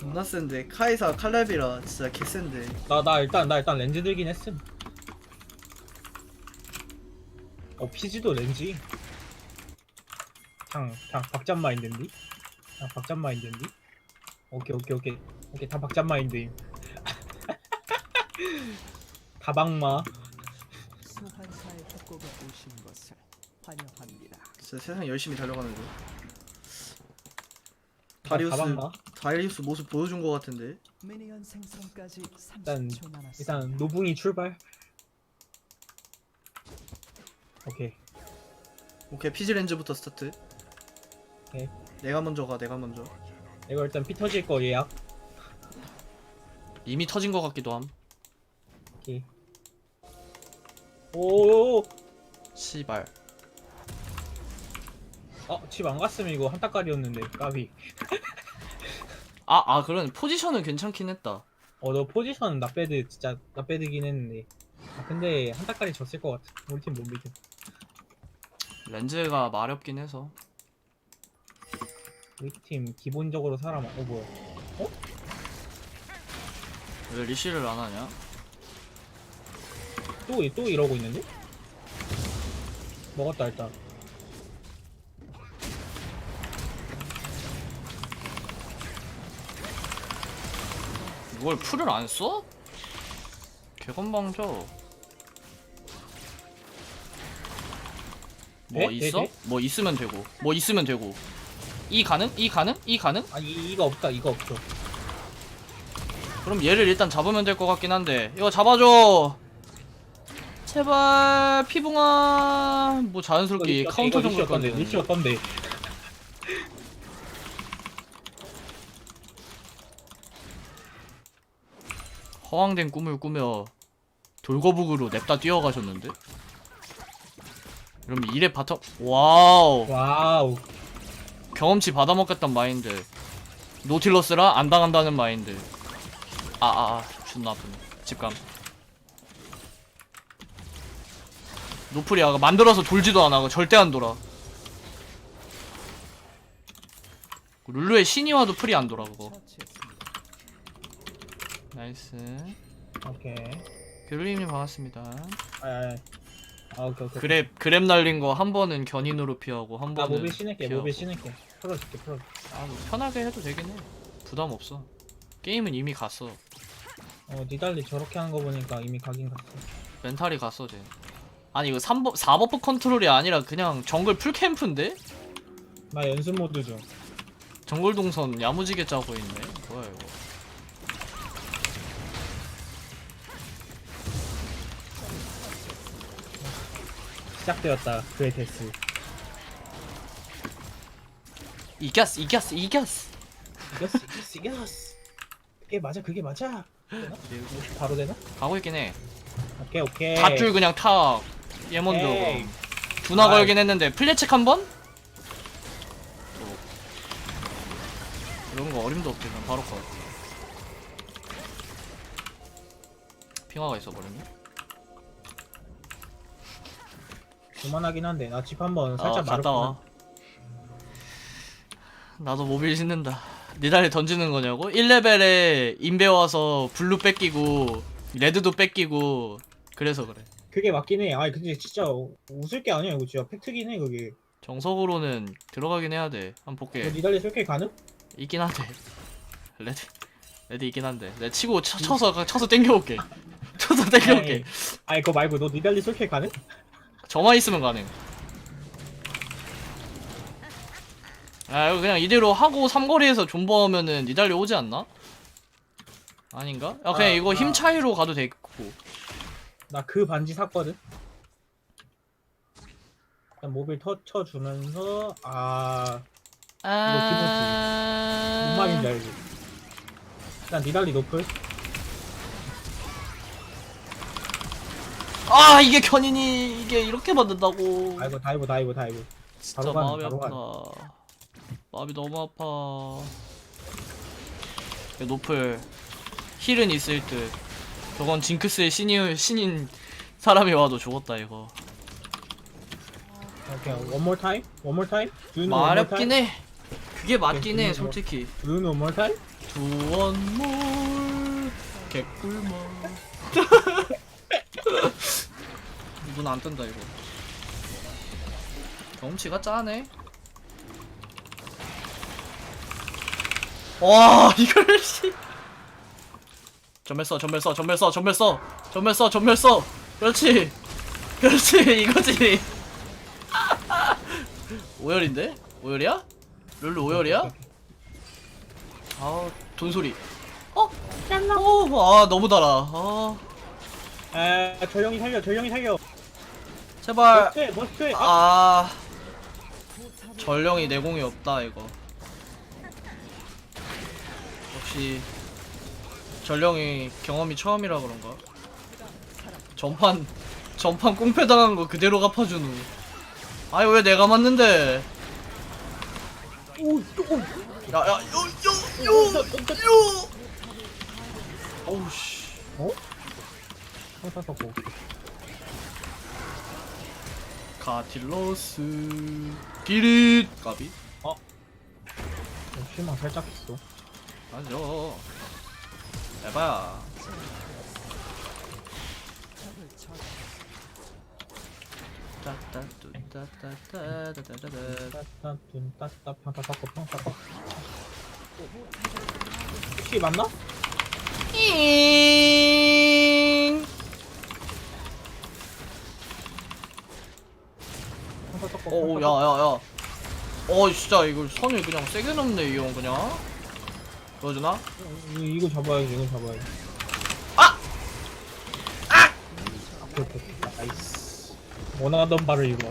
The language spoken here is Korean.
존나 센데 카이사 칼날비라 진짜 개센데 나 나 일단 나 일단 렌즈 들긴 했음. 어 피지도 렌즈. 그냥 그냥 박잡 마인드인데. 그냥 박잡 마인드인데. 오케이 오케이 오케이 오케이 다 박잡 마인드임. 협곡에 오신 것을 환영합니다. 진짜 세상 열심히 달려가는데 다 다리우스 다박마. 다리우스 모습 보여준 거 같은데 미니언 생성까지 일단 30초 남았습니다. 일단 노붕이 출발. 오케이. 오케이 피지렌즈부터 스타트 오케이. 내가 먼저 가 내가 먼저 이거 일단 피 터질 거 예약. 이미 터진 거 같기도 함 오케이. 오. 씨발 어, 집 안 갔으면 이거 한타까리였는데 까비. 아, 아 그런 포지션은 괜찮긴 했다 어, 너 포지션 나배드 진짜 나배드긴 했는데. 아, 근데 한타까리 졌을 것 같아. 우리 팀 못 믿음. 렌즈가 마렵긴 해서 우리 팀 기본적으로 사람 어 뭐야? 왜 리시를 안 하냐 또또 이러고 있는데? 먹었다 일단. 이걸 풀을 안 써? 개건방져 뭐 돼? 있어? 돼? 돼? 뭐 있으면 되고 뭐 있으면 되고 이 가능? 이 가능? 이 가능? 아 이, 이거 없다 이거 없어. 그럼 얘를 일단 잡으면 될 것 같긴 한데 이거 잡아줘 제발 피붕아 뭐 자연스럽게 카운터 정도 어떤데? 허황된 꿈을 꾸며 돌거북으로 냅다 뛰어가셨는데? 그럼 이래 바텀 와우. 와우. 경험치 받아먹겠단 마인드. 노틸러스라 안 당한다는 마인드. 아아아 아, 존나 아프네. 집감. 노플이 아가 만들어서 돌지도 않아. 절대 안 돌아. 룰루의 신이 와도 풀이 안 돌아 그거. 나이스 오케이. 괴롤님님 반갑습니다 아, 아, 아 오케이 오케이. 그랩 그랩 날린 거 한 번은 견인으로 피하고 한나 번은 모빌 신을게 피하고. 모빌 신을게. 풀어줄게 풀어줄게. 아, 뭐 편하게 해도 되긴 해 부담 없어 게임은 이미 갔어 어 니달리 저렇게 하는 거 보니까 이미 가긴 갔어. 멘탈이 갔어 쟤 아니 이거 3버, 4버프 컨트롤이 아니라 그냥 정글 풀캠프인데? 나 연습 모드 중. 정글 동선 야무지게 짜고 있네 시작되었다 그의 데스. 이겼어 이겼어 이겼어 이겼어 이겼어 이겼어. 그게 맞아 그게 맞아. 되나? 바로 되나? 가고 있긴 해 오케이 오케이. 닷줄 그냥 탁 예먼저 에이. 두나 아이. 걸긴 했는데 플래책 한 번? 또. 이런 거 어림도 없지 그냥 바로 컷 핑화가 있어버렸네 그만하긴 한데 나 집 한번 살짝 아, 갔다 와. 나도 모빌 신는다. 니달리 던지는 거냐고? 1레벨에 인베 와서 블루 뺏기고 레드도 뺏기고 그래서 그래. 그게 맞긴 해. 아니 근데 진짜 웃을 게 아니야 이거 진짜 팩트긴 해 그게. 정석으로는 들어가긴 해야 돼. 한번 너 볼게. 니달리 쓸게 가능? 있긴 한데. 레드 레드 있긴 한데. 내가 치고 쳐, 쳐서 쳐서 땡겨올게. 쳐서 땡겨올게. 아니, 그거 말고 너 니달리 쓸게 가능? 저만 있으면 가능. 아 이거 그냥 이대로 하고 삼거리에서 존버하면은 니달리 오지 않나? 아닌가? 아 그냥 아, 이거 힘 아. 차이로 가도 되고. 나 그 반지 샀거든. 일단 모빌 터 쳐주면서 아 아... 뭔 말인지 알지? 일단 니달리 노플. 아 이게 견인이 이게 이렇게 만든다고. 다이브 다이브 다이브 다이브. 진짜 바로 가는, 마음이 바로 아프다. 마음이 너무 아파. 야, 노플 힐은 있을 듯. 저건 징크스의 신이, 신인 사람이 와도 죽었다 이거. 오케이 원몰 타임? 원몰 타임? 마렵긴 time? 해. 그게 맞긴 해 솔직히. one more time? 두원몰 개꿀맛 눈안 뜬다 이거. 경치가 짜네. 와 이걸 씨. 전멸 써 전멸 써 전멸 써 전멸 써 전멸 써 전멸 써 그렇지. 그렇지 이거지. 오열인데? 오열이야? 룰루 오열이야? 아 돈소리. 어? 어? 아 너무 달아. 아. 아, 저 형이 살려, 저 형이 살려. 제발. 아, 아. 전령이 내공이 없다 이거. 역시 전령이 경험이 처음이라 그런가? 전판 전판 꽁패 당한 거 그대로 갚아주누 아니 왜 내가 맞는데? 야야 요요요요. 어우씨. 어? 항상 섞고. 카틸로스 기릿 까비 어, 실망 살짝 했어. 맞아 에바야 따따뚜따따따따따따따 따따, 둔, 따따, 평타 섞고, 평타 섞고. 혹시 맞나? 잉 섞고. 야야야 어 진짜 이거 선을 그냥 세게 넘네 이 형 그냥 보여주나? 이거, 이거 잡아야지, 이거 잡아야지. 아! 아! 오케이, 오케이, 오케이. 나이스. 원하던 바를 이루어.